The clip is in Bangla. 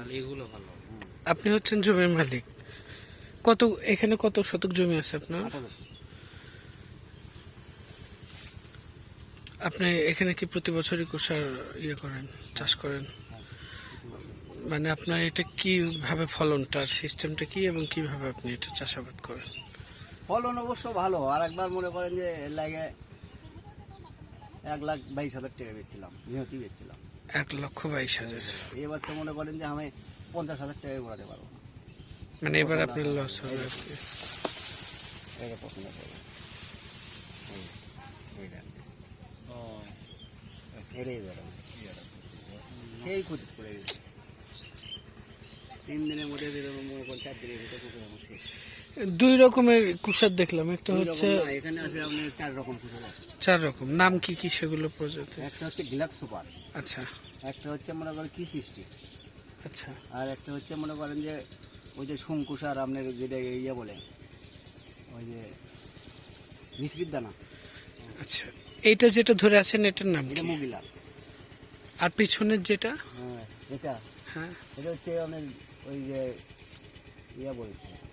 তাহলে এগুলো ভালো। আপনি হচ্ছেন জমির মালিক। কত এখানে কত শতক জমি আছে আপনার? আপনি এখানে কি প্রতি বছরই কুষার ইয়ে করেন চাষ করেন? মানে আপনার এটা কীভাবে ফলনটার সিস্টেমটা কি এবং কীভাবে আপনি এটা চাষাবাদ করেন? ফলন অবশ্য ভালো। আর একবার মনে করেন যে এর লাগে এক লাখ বাইশ হাজার টাকা বেচছিলাম নিহতি বেচছিলাম। এক লক্ষ বাইশ হাজার। এবার তো মনে করেন যে আমি পঞ্চাশ হাজার টাকা ঘোরাতে পারব। মানে এবার আপনার লস হবে এটা পছন্দ করব এই- ক্ষতি করে গেছে। তিন দিনের মধ্যে বেরোবো মনে করেন চার দিনের ভিতরে শেষ। দুই রকমের কুষার দেখলাম। একটা হচ্ছে এখানে আছে আপনার চার রকম কুকুর আছে। চার রকম। নাম কি কি সেগুলো প্রজাতি একটা হচ্ছে গ্লাক সুপার। আচ্ছা। একটা হচ্ছে মনে করেন কি সৃষ্টি। আচ্ছা। আর একটা হচ্ছে মনে করেন যে ওই যে শঙ্কুশার আপনার যেটা ইয়ে বলে ওই যে মিশ্রিত দানা। আচ্ছা। এইটা যেটা ধরে আছেন এটার নাম এটা মুগিলাল আর পিছনের যেটা? হ্যাঁ এটা। হ্যাঁ। এটা হচ্ছে আপনার ওই যে ইয়ে বলছে।